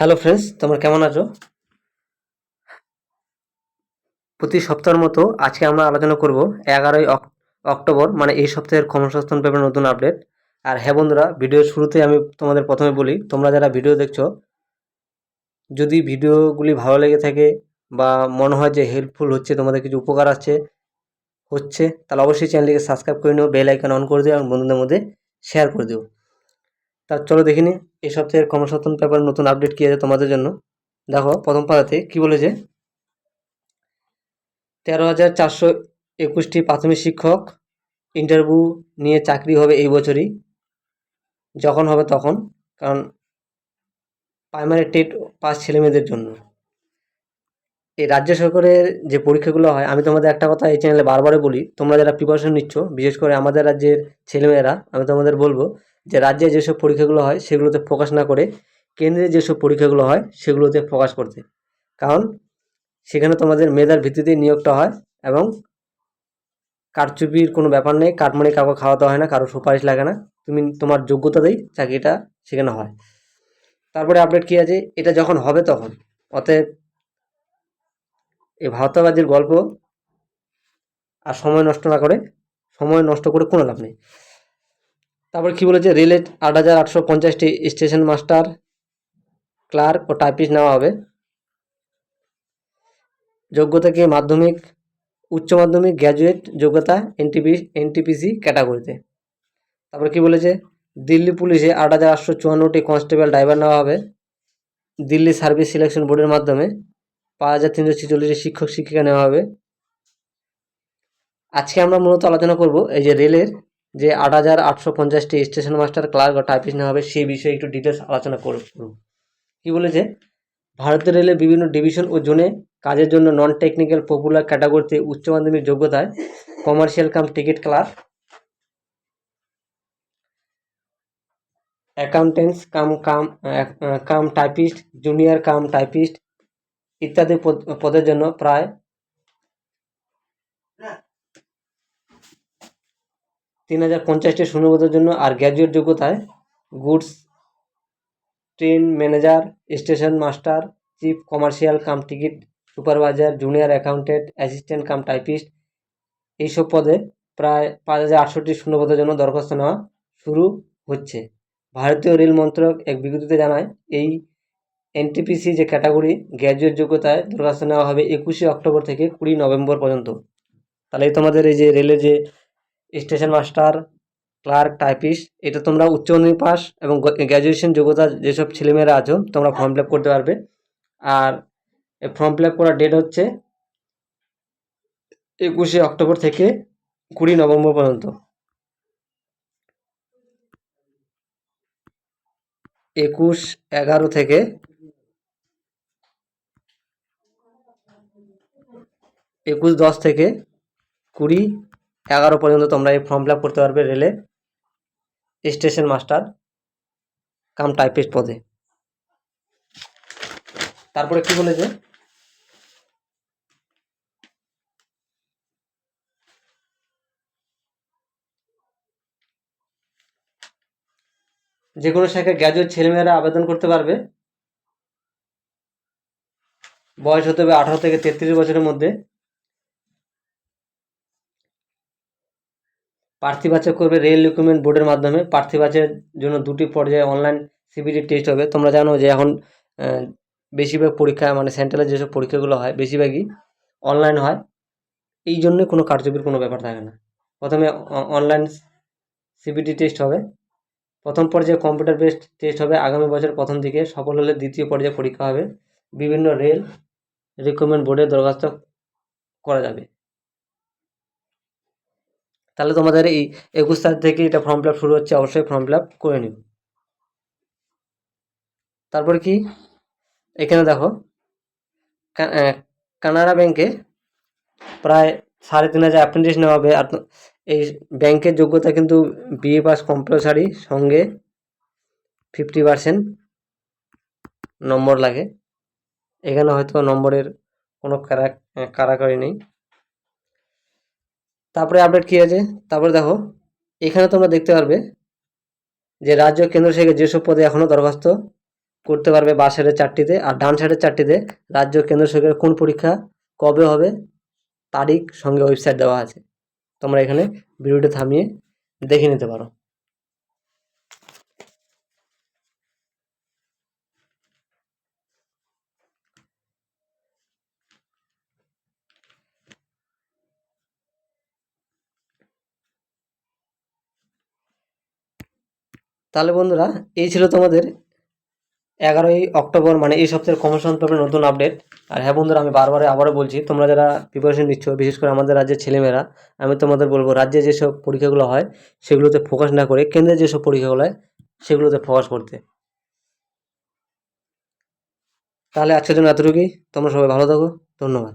Hello friends তোমরা কেমন আছো? প্রতি সপ্তাহের মতো আজকে আমরা আলোচনা করব এগারোই অক- অক্টোবর মানে এই সপ্তাহের কর্মসংস্থান পেপার নতুন আপডেট। আর হ্যাঁ বন্ধুরা, ভিডিওর শুরুতে আমি তোমাদের প্রথমে বলি, তোমরা যারা ভিডিও দেখছ, যদি ভিডিওগুলি ভালো লেগে থাকে বা মনে হয় যে হেল্পফুল হচ্ছে, তোমাদের কিছু উপকার আসছে, হচ্ছে, তাহলে অবশ্যই চ্যানেলটিকে সাবস্ক্রাইব করে নিও বেল আইকন অন করে দিও, এবং বন্ধুদের মধ্যে শেয়ার করে দিও। তা চলো দেখিনি এই সপ্তাহের কর্মসংস্থান পেপার নতুন আপডেট কী আছে তোমাদের জন্য? দেখো, প্রথম পাতাতে কি বলেছে? তেরো হাজার চারশো একুশটি প্রাথমিক শিক্ষক ইন্টারভিউ নিয়ে চাকরি হবে এই বছরই। যখন হবে তখন, কারণ প্রাইমারি টেট পাস ছেলেমেয়েদের জন্য। এই রাজ্য সরকারের যে পরীক্ষাগুলো হয়, আমি তোমাদের একটা কথা এই চ্যানেলে বারবারই বলি, তোমরা যারা প্রিপারেশন নিচ্ছ, বিশেষ করে আমাদের রাজ্যের ছেলেমেয়েরা আমি তোমাদের বলব যে রাজ্যে যেসব পরীক্ষাগুলো হয় সেগুলোতে ফোকাস না করে কেন্দ্রে যেসব পরীক্ষাগুলো হয় সেগুলোতে ফোকাস করতে। কারণ সেখানে তোমাদের মেধার ভিত্তিতে নিয়োগটা হয় এবং কারচুপির কোনো ব্যাপার নেই, কাটমানি কাউকে খাওয়াতে হয় না, কারও সুপারিশ লাগে না, তুমি তোমার যোগ্যতা যোগ্যতাতেই চাকরিটা সেখানে হয়। তারপরে আপডেট কী আছে? এটা যখন হবে তখন। অতএব এই ভারতবাজির গল্প আর সময় নষ্ট না করে, সময় নষ্ট করে কোনো লাভ নেই। তারপর কি বলেছে? রেলের আট হাজার আটশো পঞ্চাশটি স্টেশন মাস্টার, ক্লার্ক ও টাইপিস্ট নেওয়া হবে। যোগ্যতা কি মাধ্যমিক, উচ্চ মাধ্যমিক, গ্র্যাজুয়েট, যোগ্যতা, এনটিপি, এনটিপিসি ক্যাটাগরিতে। তারপর কি বলেছে? দিল্লি পুলিশে আট হাজার আটশো চুয়ান্নটি কনস্টেবল ড্রাইভার নেওয়া হবে। দিল্লি সার্ভিস সিলেকশন বোর্ডের মাধ্যমে পাঁচ হাজার তিনশো ছেচল্লিশটি শিক্ষক শিক্ষিকা নেওয়া হবে। আজকে আমরা মূলত আলোচনা করব এই যে রেলের যে আট হাজার আটশো পঞ্চাশটি স্টেশন মাস্টার ক্লার্ক ও টাইপিস্ট নেওয়া হবে সেই বিষয়ে একটু ডিটেলস আলোচনা করব কি বলেছে ভারতীয় রেলের বিভিন্ন ডিভিশন ও জোনে কাজের জন্য নন টেকনিক্যাল পপুলার ক্যাটাগরিতে উচ্চ মাধ্যমিক যোগ্যতায় commercial cum ticket clerk accountants cum cum cum typist junior cum typist ইত্যাদি পদ- পদের জন্য প্রায় তিন হাজার পঞ্চাশটি শূন্যপদের জন্য আর গ্র্যাজুয়েট যোগ্যতায় goods train manager, station master, chief commercial cum ticket supervisor, junior accountant, assistant cum typist এইসব পদে প্রায় পাঁচ হাজার আটষট্টি শূন্যপদের জন্য দরখাস্ত নেওয়া শুরু হচ্ছে। ভারতীয় রেল মন্ত্রক এক বিজ্ঞপ্তিতে জানায়, এই এনটিপিসি যে ক্যাটাগরি, গ্র্যাজুয়েট যোগ্যতায় দরখাস্ত নেওয়া হবে একুশে অক্টোবর থেকে কুড়ি নভেম্বর পর্যন্ত। তাহলে তোমাদের এই যে রেলের যে স্টেশন মাস্টার, ক্লার্ক, টাইপিস্ট, এটা তোমরা উচ্চ মাধ্যমিক পাস এবং গ্র্যাজুয়েশন যোগ্যতা যেসব ছেলেমেয়েরা আছো, তোমরা ফর্ম ফিল করতে পারবে। আর ফর্ম ফিল করার ডেট হচ্ছে একুশে অক্টোবর থেকে কুড়ি নভেম্বর পর্যন্ত। একুশ এগারো থেকে একুশ দশ থেকে কুড়ি এগারো পর্যন্ত তোমরা এই ফর্ম ফিল করতে পারবে রেলে স্টেশন মাস্টার কাম টাইপিস্ট পদে। তারপরে কি বলেছে যে? কোনো শাখায় গ্র্যাজুয়েট ছেলেমেয়েরা আবেদন করতে পারবে। বয়স হতে হবে আঠারো থেকে তেত্রিশ বছরের মধ্যে। প্রার্থী বাছাই করবে রেল রিক্রুটমেন্ট বোর্ডের মাধ্যমে। প্রার্থী বাছাইয়ের জন্য দুটি পর্যায়ে অনলাইন সিবিটি টেস্ট হবে। তোমরা জানো যে এখন বেশিরভাগ পরীক্ষা মানে সেন্ট্রালের যেসব পরীক্ষাগুলো হয়, বেশিরভাগই অনলাইন হয়। এই জন্য কোনো কার্যকরী কোনো ব্যাপার থাকে না। প্রথমে অনলাইন সিবিটি টেস্ট হবে। প্রথম পর্যায়ে কম্পিউটার বেসড টেস্ট হবে। আগামী বছর প্রথম দিকে সফল হলে দ্বিতীয় পর্যায়ে পরীক্ষা হবে। বিভিন্ন রেল রিক্রুটমেন্ট বোর্ডে দরখাস্ত করা যাবে। তাহলে তোমাদের এই একুশ তারিখ থেকে এটা ফর্ম ফিল শুরু হচ্ছে, অবশ্যই ফর্ম ফিল করে নিও। তারপরে কি? এখানে দেখো কানাড়া ব্যাংকে প্রায় সাড়ে তিন হাজার অ্যাপ্রেন্টিস নেওয়া হবে। আর এই ব্যাংকের যোগ্যতা কিন্তু বিএ পাস কম্পালসারি সঙ্গে ফিফটি পার্সেন্ট নম্বর লাগে। এখানে হয়তো নম্বরের কোনো কারা, কারাকারি নেই। তারপরে আপডেট কী আছে? তারপরে দেখো, এখানে তোমরা দেখতে পারবে যে রাজ্য কেন্দ্র থেকে যেসব পদে এখনও দরখাস্ত করতে পারবে বা সাইডের চারটিতে আর ডান সাইডের চারটিতে রাজ্য কেন্দ্র সরকারের কোন পরীক্ষা কবে হবে তারিখ সঙ্গে ওয়েবসাইট দেওয়া আছে। তোমরা এখানে ভিডিওটা থামিয়ে দেখে নিতে পারো। তাহলে বন্ধুরা, এই ছিল তোমাদের এগারোই অক্টোবর মানে এই সপ্তাহের কমিশন পেপারের নতুন আপডেট আর হ্যাঁ বন্ধুরা, আমি বারবার আবারও বলছি, তোমরা যারা প্রিপারেশন নিচ্ছ, বিশেষ করে আমাদের রাজ্যের ছেলেমেয়েরা, আমি তোমাদের বলব, রাজ্যে যেসব পরীক্ষাগুলো হয়, সেগুলোতে ফোকাস না করে, কেন্দ্রে যেসব পরীক্ষাগুলো হয় সেগুলোতে ফোকাস করতে। তাহলে আজকের জন্য এতটুকুই। তোমরা সবাই ভালো থাকো। ধন্যবাদ।